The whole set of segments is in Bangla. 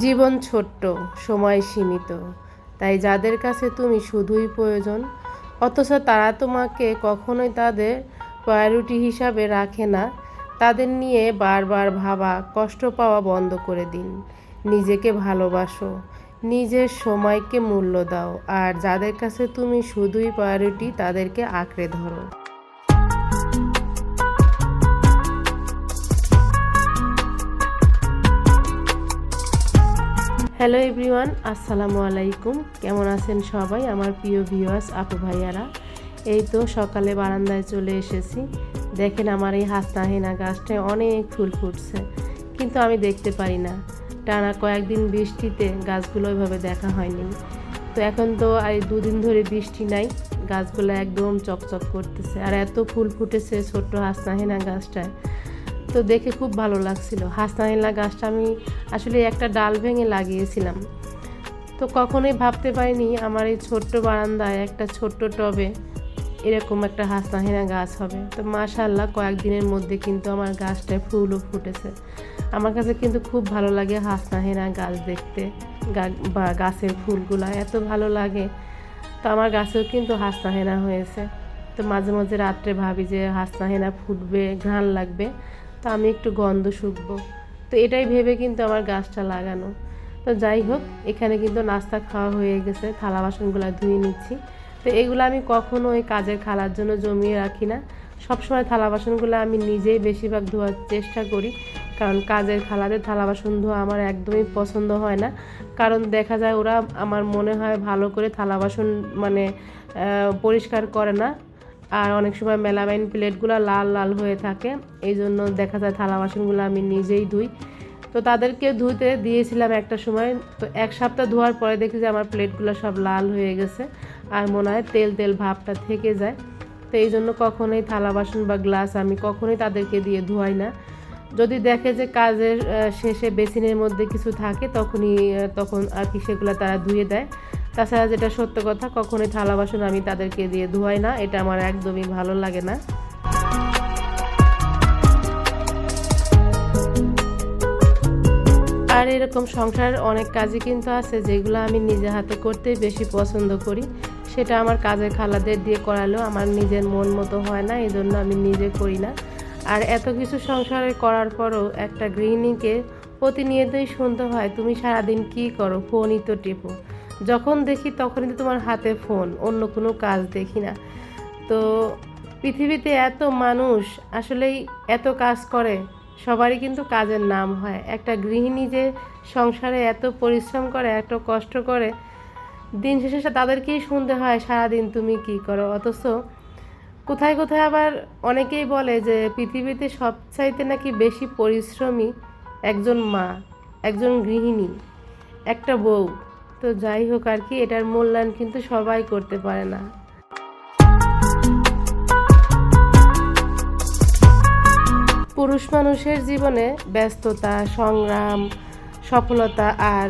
জীবন ছোট্ট, সময় সীমিত। তাই যাদের কাছে তুমি শুধুই প্রয়োজন, অথচ তারা তোমাকে কখনোই তাদের প্রায়োরিটি হিসাবে রাখে না, তাদের নিয়ে বারবার ভাবা, কষ্ট পাওয়া বন্ধ করে দিন। নিজেকে ভালোবাসো, নিজের সময়কে মূল্য দাও, আর যাদের কাছে তুমি শুধুই প্রায়োরিটি তাদেরকে আঁকড়ে ধরো। হ্যালো এভরিওয়ান আসসালামু আলাইকুম। কেমন আছেন সবাই? আমার প্রিয় ভিউয়ার্স আপু ভাইয়ারা। এই তো সকালে বারান্দায় চলে এসেছি। দেখেন আমার এই হাসনাহিনা গাছটায় অনেক ফুল ফুটছে। কিন্তু আমি দেখতে পারি না। টানা কয়েকদিন বৃষ্টিতে গাছগুলো ওইভাবে দেখা হয়নি। তো এখন তো এই দুদিন ধরে বৃষ্টি নাই। গাছগুলো একদম চকচক করতেছে। আর এত ফুল ফুটেছে ছোট্ট হাসনাহিনা গাছটায়। তো দেখে খুব ভালো লাগছিল। হাসনাহিলা গাছটা আমি আসলে একটা ডাল ভেঙে লাগিয়েছিলাম। তো কখনোই ভাবতে পারিনি আমার এই ছোট্ট বারান্দায় একটা ছোট্ট টবে এরকম একটা হাসনাহিনা গাছ হবে। তো মাশাল্লাহ কয়েকদিনের মধ্যে কিন্তু আমার গাছটায় ফুলও ফুটেছে। আমার কাছে কিন্তু খুব ভালো লাগে হাসনাহেনা গাছ দেখতে বা গাছের ফুলগুলো, এত ভালো লাগে। তো আমার গাছেও কিন্তু হাসনাহেনা হয়েছে। তো মাঝে মাঝে রাত্রে ভাবি যে হাসনাহেনা ফুটবে, ঘ্রাণ লাগবে। তো আমি একটু গন্ধ শুকবো। তো এটাই ভেবে কিন্তু আমার গাছটা লাগানো। তো যাই হোক, এখানে কিন্তু নাস্তা খাওয়া হয়ে গেছে, থালা বাসনগুলো ধুয়ে নিচ্ছি। তো এগুলো আমি কখনো ওই কাজের খালার জন্য জমিয়ে রাখি না। সবসময় থালা বাসনগুলো আমি নিজেই বেশিরভাগ ধোয়ার চেষ্টা করি। কারণ কাজের খালাদের থালা বাসন ধোয়া আমার একদমই পছন্দ হয় না। কারণ দেখা যায় ওরা আমার মনে হয় ভালো করে থালা বাসন মানে পরিষ্কার করে না। আর অনেক সময় মেলামাইন প্লেটগুলো লাল লাল হয়ে থাকে। এই জন্য দেখা যায় থালা বাসনগুলো আমি নিজেই ধুই। তো তাদেরকে ধুতে দিয়েছিলাম একটা সময়। তো এক সপ্তাহ ধোয়ার পরে দেখি যে আমার প্লেটগুলো সব লাল হয়ে গেছে আর মনে হয় তেল তেল ভাবটা থেকে যায়। তো এই জন্য কখনোই থালা বাসন বা গ্লাস আমি কখনোই তাদেরকে দিয়ে ধোয়াই না। যদি দেখে যে কাজের শেষে বেসিনের মধ্যে কিছু থাকে, তখনই তখন আর কি সেগুলো তারা ধুয়ে দেয়। তাছাড়া যেটা সত্য কথা, কখনোই থালা বাসন আমি তাদেরকে দিয়ে ধোয়াই না, এটা আমার একদমই ভালো লাগে না। আর এরকম সংসার অনেক কাজই কিন্তু আছে, যেগুলো আমি নিজে হাতে করতেই বেশি পছন্দ করি। সেটা আমার কাজের খালাদের দিয়ে করালেও আমার নিজের মন মতো হয় না এই জন্য আমি নিজে করি না। আর এত কিছু সংসারে করার পরও একটা গৃহিণীকে প্রতিনিয়তই শুনতে হয়, তুমি সারাদিন কি করো? ফোনই তো টেপো। যখন দেখি তখনই তো তোমার হাতে ফোন, অন্য কোনো কাজ দেখি না। তো পৃথিবীতে এত মানুষ আসলেই এত কাজ করে, সবারই কিন্তু কাজের নাম হয়। একটা গৃহিণী যে সংসারে এত পরিশ্রম করে, এত কষ্ট করে, দিন শেষে তাদেরকেই শুনতে হয়, সারাদিন তুমি কি করো? অথচ কোথায় কোথায় আবার অনেকেই বলে যে পৃথিবীতে সবচাইতে নাকি বেশি পরিশ্রমী একজন মা, একজন গৃহিণী, একটা বউ। তো যাই হোক আর কি, এটার মূল্যায়ন কিন্তু সবাই করতে পারে না। পুরুষ মানুষের জীবনে ব্যস্ততা, সংগ্রাম, সফলতা আর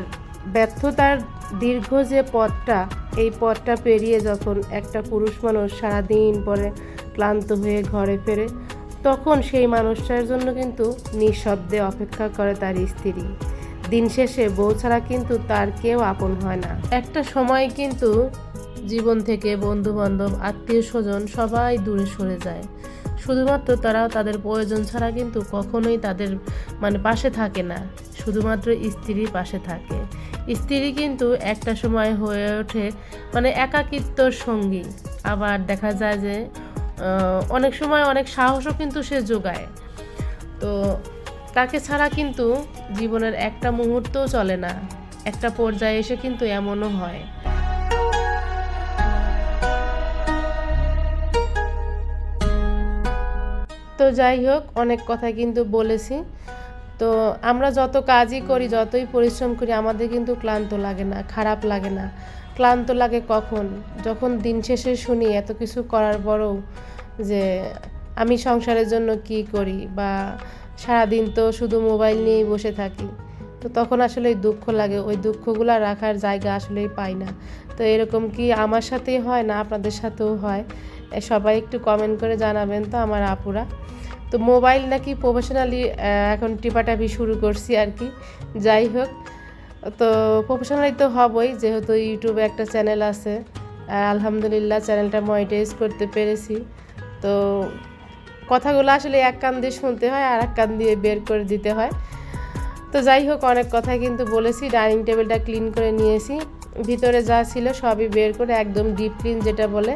ব্যর্থতার দীর্ঘ যে পথটা, এই পথটা পেরিয়ে যখন একটা পুরুষ মানুষ সারাদিন পরে ক্লান্ত হয়ে ঘরে ফেরে, তখন সেই মানুষটার জন্য কিন্তু নিঃশব্দে অপেক্ষা করে তার স্ত্রী। দিন শেষে বউ ছাড়া কিন্তু তার কেউ আপন হয় না। একটা সময় কিন্তু জীবন থেকে বন্ধু বান্ধব আত্মীয় স্বজন সবাই দূরে সরে যায়। শুধুমাত্র তারাও তাদের প্রয়োজন ছাড়া কিন্তু কখনোই তাদের মানে পাশে থাকে না। শুধুমাত্র স্ত্রীর পাশে থাকে। স্ত্রী কিন্তু একটা সময় হয়ে ওঠে মানে একাকিত্বর সঙ্গী। আবার দেখা যায় যে অনেক সময় অনেক সাহসও কিন্তু সে যোগায়। তো তাকে ছাড়া কিন্তু জীবনের একটা মুহূর্তও চলে না। একটা পর্যায়ে এসে কিন্তু এমনও হয়। তো যাই হোক, অনেক কথা কিন্তু বলেছি। তো আমরা যত কাজই করি, যতই পরিশ্রম করি, আমাদের কিন্তু ক্লান্ত লাগে না, খারাপ লাগে না। ক্লান্ত লাগে কখন? যখন দিন শেষে শুনি এত কিছু করার পরও যে আমি সংসারের জন্য কি করি বা সারাদিন তো শুধু মোবাইল নিয়েই বসে থাকি। তো তখন আসলে দুঃখ লাগে, ওই দুঃখগুলো রাখার জায়গা আসলেই পাই না। তো এরকম কি আমার সাথেই হয় না আপনাদের সাথেও হয়? সবাই একটু কমেন্ট করে জানাবেন তো আমার আপুরা। তো মোবাইল নাকি প্রফেশনালি এখন টিপাটাপি শুরু করছি আর কি। যাই হোক, তো প্রফেশনালি তো হবই, যেহেতু ইউটিউবে একটা চ্যানেল আছে। আলহামদুলিল্লাহ চ্যানেলটা মনিটাইজ করতে পেরেছি। তো কথাগুলো আসলে এক কান দিয়ে শুনতে হয় আর এক কান দিয়ে বের করে দিতে হয়। তো যাই হোক, অনেক কথা কিন্তু বলেছি, ডাইনিং টেবিলটা ক্লিন করে নিয়েছি। ভিতরে যা ছিল সবই বের করে একদম ডিপ ক্লিন যেটা বলে,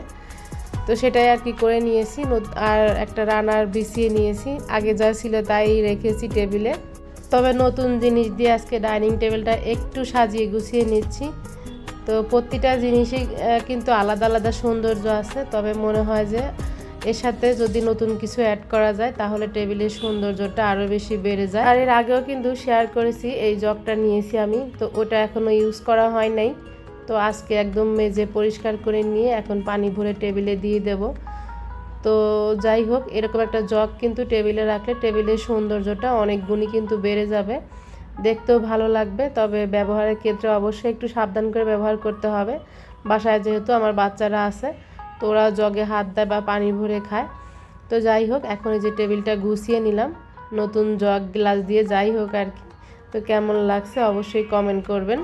তো সেটাই আর কি করে নিয়েছি। আর একটা রানার বিছিয়ে নিয়েছি। আগে যা ছিল তাই রেখেছি টেবিলে। তবে নতুন জিনিস দিয়ে আজকে ডাইনিং টেবিলটা একটু সাজিয়ে গুছিয়ে নিচ্ছি। তো প্রতিটা জিনিসই কিন্তু আলাদা আলাদা সৌন্দর্য আছে। তবে মনে হয় যে এর সাথে যদি নতুন কিছু অ্যাড করা যায়, তাহলে টেবিলের সৌন্দর্যটা আরও বেশি বেড়ে যায়। আর এর আগেও কিন্তু শেয়ার করেছি, এই জগটা নিয়েছি আমি। তো ওটা এখনও ইউজ করা হয় নাই। তো আজকে একদম মেজে পরিষ্কার করে নিয়ে এখন পানি ভরে টেবিলে দিয়ে দেব। তো যাই হোক, এরকম একটা জগ কিন্তু টেবিলে রাখলে টেবিলের সৌন্দর্যটা অনেক গুণই কিন্তু বেড়ে যাবে। দেখতেও ভালো লাগবে, তবে ব্যবহারের ক্ষেত্রে অবশ্যই একটু সাবধান করে ব্যবহার করতে হবে। বাসায় যেহেতু আমার বাচ্চারা আছে তো ওরা জগে হাত দেয় বা পানি ভরে খায়। তো যাই হোক, এখন এই যে টেবিলটা গুছিয়ে নিলাম। নতুন জগ গ্লাস দিয়ে যাই হোক আর কি। তো কেমন লাগছে অবশ্যই কমেন্ট করবেন।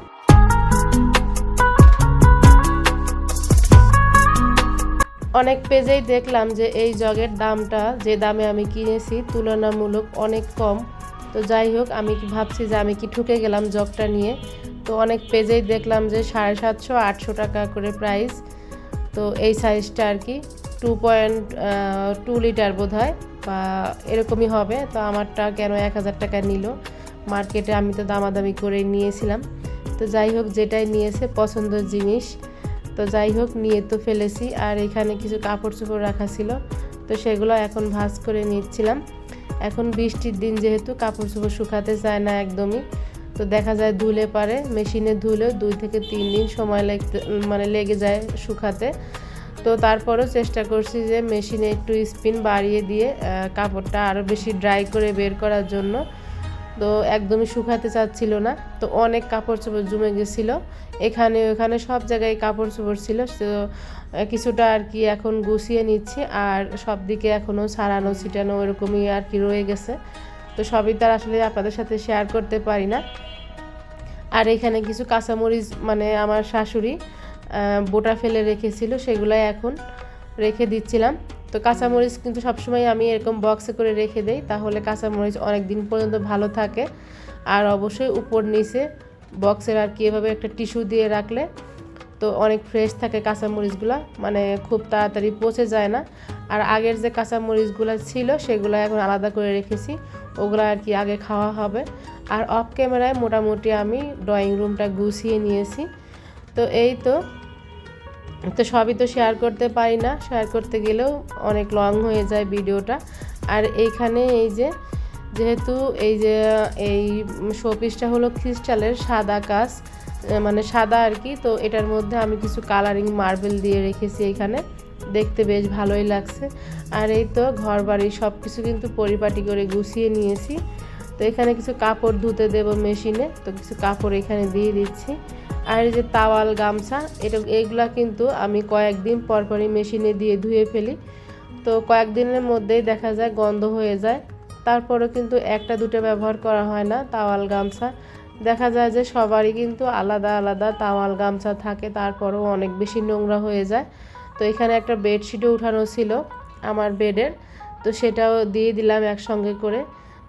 অনেক পেজেই দেখলাম যে এই জগের দামটা, যে দামে আমি কিনেছি, তুলনামূলক অনেক কম। তো যাই হোক, আমি কি ভাবছি যে আমি কি ঠুকে গেলাম জগটা নিয়ে। তো অনেক পেজেই দেখলাম যে সাড়ে সাতশো, আটশো টাকা করে প্রাইস তো এই সাইজটা আর কি, টু পয়েন্ট টু লিটার বোধ হয় বা এরকমই হবে। তো আমারটা কেন এক হাজার টাকা নিল? মার্কেটে আমি তো দামাদামি করে নিয়েছিলাম। তো যাই হোক, যেটাই নিয়েছে পছন্দের জিনিস। তো যাই হোক, নিয়ে তো ফেলেছি। আর এখানে কিছু কাপড় চোপড় রাখা ছিল। তো সেগুলো এখন ভাঁজ করে নিচ্ছিলাম। এখন বৃষ্টির দিন যেহেতু কাপড় চোপড় শুকাতে চায় না একদমই। তো দেখা যায় ধুলে পারে, মেশিনে ধুলেও দুই থেকে তিন দিন সময় লাগতে মানে লেগে যায় শুকাতে। তো তারপরেও চেষ্টা করছি যে মেশিনে একটু স্পিন বাড়িয়ে দিয়ে কাপড়টা আরও বেশি ড্রাই করে বের করার জন্য। তো একদমই শুকাতে চাচ্ছিল না। তো অনেক কাপড় চোপড় জমে গেছিল। এখানে, ওখানে সব জায়গায় কাপড় চোপড় ছিল। তো কিছুটা আর কি এখন গুছিয়ে নিচ্ছি। আর সব দিকে এখনও ছাড়ানো ছিটানো ওরকমই আর কি রয়ে গেছে। তো সবই তার আসলে আপনাদের সাথে শেয়ার করতে পারি না। আর এখানে কিছু কাঁচামরিচ মানে আমার শাশুড়ি বোটা ফেলে রেখেছিল, সেগুলাই এখন রেখে দিচ্ছিলাম। তো কাঁচামরিচ কিন্তু সবসময় আমি এরকম বক্সে করে রেখে দেই, তাহলে কাঁচামরিচ অনেক দিন পর্যন্ত ভালো থাকে। আর অবশ্যই উপর নিচে বক্সের আর কি এভাবে একটা টিস্যু দিয়ে রাখলে তো অনেক ফ্রেশ থাকে কাঁচামরিচগুলো মানে খুব তাড়াতাড়ি পচে যায় না। আর আগের যে কাঁচামরিচগুলো ছিল, সেগুলো এখন আলাদা করে রেখেছি। ওগুলো আর কি আগে খাওয়া হবে। আর অফ ক্যামেরায় মোটামুটি আমি ড্রয়িং রুমটা গুছিয়ে নিয়েছি। তো এই তো। তো সবই তো শেয়ার করতে পারি না। শেয়ার করতে গেলেও অনেক লং হয়ে যায় ভিডিওটা আর এইখানে এই যে, যেহেতু এই যে, এই শোপিসটা হলো ক্রিস্টালের সাদা কাজ মানে সাদা আর কি। তো এটার মধ্যে আমি কিছু কালারিং মার্বেল দিয়ে রেখেছি এখানে দেখতে বেশ ভালোই লাগছে। আর এই তো ঘর বাড়ি সব কিছু কিন্তু পরিপাটি করে গুছিয়ে নিয়েছি। তো এখানে কিছু কাপড় ধুতে দেব মেশিনে। তো কিছু কাপড় এখানে দিয়ে দিচ্ছি। আর এই যে তাওয়াল, গামছা, এটা এইগুলা কিন্তু আমি কয়েকদিন পরপরই মেশিনে দিয়ে ধুয়ে ফেলি। তো কয়েকদিনের মধ্যেই দেখা যায় গন্ধ হয়ে যায়। তারপরেও কিন্তু একটা, দুটো ব্যবহার করা হয় না তাওয়াল, গামছা। দেখা যায় যে সবারই কিন্তু আলাদা আলাদা তাওয়াল, গামছা থাকে। তারপরেও অনেক বেশি নোংরা হয়ে যায়। তো এখানে একটা বেডশিটও উঠানো ছিল আমার বেডের। তো সেটাও দিয়ে দিলাম একসঙ্গে করে।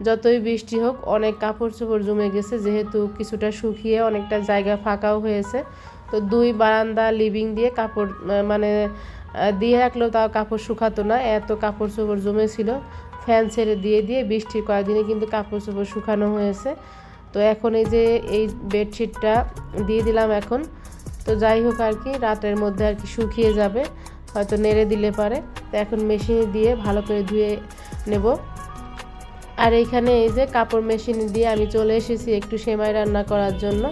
যতই বৃষ্টি হোক, অনেক কাপড় চোপড় জমে গেছে, যেহেতু কিছুটা শুকিয়ে অনেকটা জায়গা ফাঁকাও হয়েছে। তো দুই বারান্দা লিভিং দিয়ে কাপড় মানে দিয়ে রাখলেও তাও কাপড় শুকাতো না, এত কাপড় চোপড় জমেছিল। ফ্যান ছেড়ে দিয়ে দিয়ে বৃষ্টির কয়েকদিনে কিন্তু কাপড় চোপড় শুকানো হয়েছে। তো এখন এই যে এই বেডশিটটা দিয়ে দিলাম এখন। তো যাই হোক আর কি, রাতের মধ্যে আর কি শুকিয়ে যাবে, হয়তো নেড়ে দিলে পারে। তো এখন মেশিনে দিয়ে ভালো করে ধুয়ে নেব। আর এইখানে এই যে কাপড় মেশিনে দিয়ে আমি চলে এসেছি একটু সেমাই রান্না করার জন্য।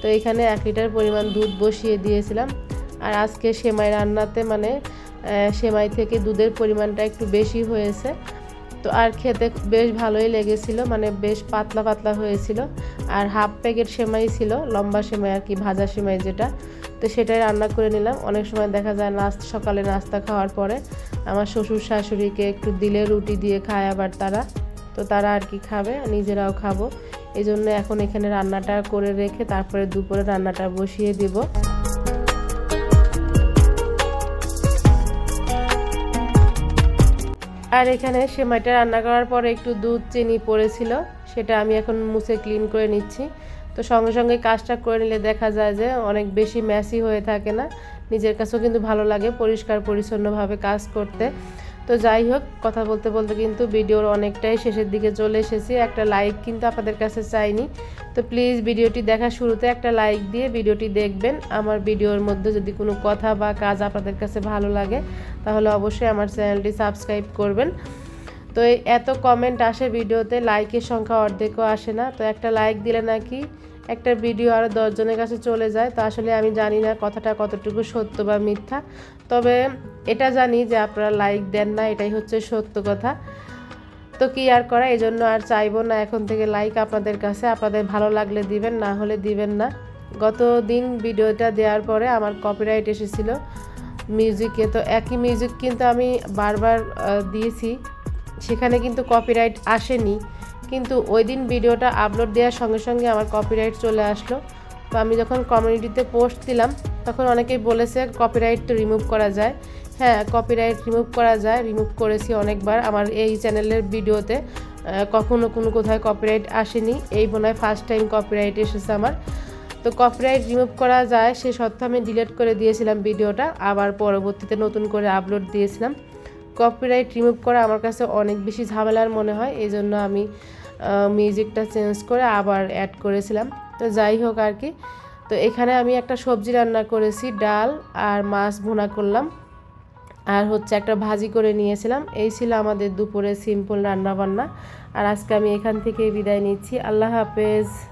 তো এখানে এক লিটার পরিমাণ দুধ বসিয়ে দিয়েছিলাম। আর আজকে সেমাই রান্নাতে মানে সেমাই থেকে দুধের পরিমাণটা একটু বেশি হয়েছে। তো আর খেতে বেশ ভালোই লেগেছিল মানে বেশ পাতলা পাতলা হয়েছিল। আর হাফ প্যাকেট সেমাই ছিল, লম্বা সেমাই আর কি, ভাজা সেমাই যেটা। তো সেটাই রান্না করে নিলাম। অনেক সময় দেখা যায় নাস্তা, সকালে নাস্তা খাওয়ার পরে আমার শ্বশুর শাশুড়িকে একটু দিলে রুটি দিয়ে খায় আবার তারা। তো তারা আর কি খাবে, নিজেরাও খাব। এই জন্য এখন এখানে রান্নাটা করে রেখে তারপরে দুপুরে রান্নাটা বসিয়ে দিব। আর এখানে সেমাইটা রান্না করার পরে একটু দুধ, চিনি পড়েছিল, সেটা আমি এখন মুছে ক্লিন করে নিচ্ছি। তো সঙ্গে সঙ্গে কাজটা করে নিলে দেখা যায় যে অনেক বেশি ম্যাসি হয়ে থাকে না। নিজের কাছেও কিন্তু ভালো লাগে পরিষ্কার পরিচ্ছন্নভাবে কাজ করতে। তো যাই হোক, কথা বলতে বলতে কিন্তু ভিডিওর অনেকটাই শেষের দিকে চলে এসেছি। একটা লাইক কিন্তু আপনাদের কাছে চাইনি। তো প্লিজ ভিডিওটি দেখা শুরুতে একটা লাইক দিয়ে ভিডিওটি দেখবেন। আমার ভিডিওর মধ্যে যদি কোনো কথা বা কাজ আপনাদের কাছে ভালো লাগে, তাহলে অবশ্যই আমার চ্যানেলটি সাবস্ক্রাইব করবেন। তো এত কমেন্ট আসে ভিডিওতে লাইকের সংখ্যা অর্ধেকও আসে না। তো একটা লাইক দিলে নাকি একটা ভিডিও আরও দশজনের কাছে চলে যায়, তো আসলে আমি জানি না কথাটা কতটুকু সত্য বা মিথ্যা। তবে এটা জানি যে আপনারা লাইক দেন না, এটাই হচ্ছে সত্য কথা। তো কি আর করা এই জন্য আর চাইব না এখন থেকে লাইক আপনাদের কাছে। আপনাদের ভালো লাগলে দিবেন, না হলে দিবেন না। গত দিন ভিডিওটা দেওয়ার পরে আমার কপিরাইট এসেছিল মিউজিকে তো একই মিউজিক কিন্তু আমি বারবার দিয়েছি। সেখানে কিন্তু কপিরাইট আসেনি। কিন্তু ওই দিন ভিডিওটা আপলোড দেওয়ার সঙ্গে সঙ্গে আমার কপিরাইট চলে আসলো। তো আমি যখন কমিউনিটিতে পোস্ট দিলাম, তখন অনেকেই বলেছে কপিরাইট তো রিমুভ করা যায়। হ্যাঁ কপিরাইট রিমুভ করা যায় রিমুভ করেছি অনেকবার। আমার এই চ্যানেলের ভিডিওতে কখনো কোনো কোথায় কপিরাইট আসেনি। এই মনে হয় ফার্স্ট টাইম কপিরাইট এসেছে আমার। তো কপিরাইট রিমুভ করা যায়, সে সত্ত্বেও আমি ডিলিট করে দিয়েছিলাম ভিডিওটা। আবার পরবর্তীতে নতুন করে আপলোড দিয়েছিলাম। কপিরাইট রিমুভ করা আমার কাছে অনেক বেশি ঝামেলার মনে হয় এই জন্য আমি মিউজিকটা চেঞ্জ করে আবার অ্যাড করেছিলাম। তো যাই হোক আর কি। তো এখানে আমি একটা সবজি রান্না করেছি, ডাল আর মাছ ভুনা করলাম। আর হচ্ছে একটা ভাজি করে নিয়েছিলাম। এই ছিল আমাদের দুপুরে সিম্পল রান্নাবান্না। আর আজকে আমি এখান থেকে বিদায় নিচ্ছি। আল্লাহ হাফেজ।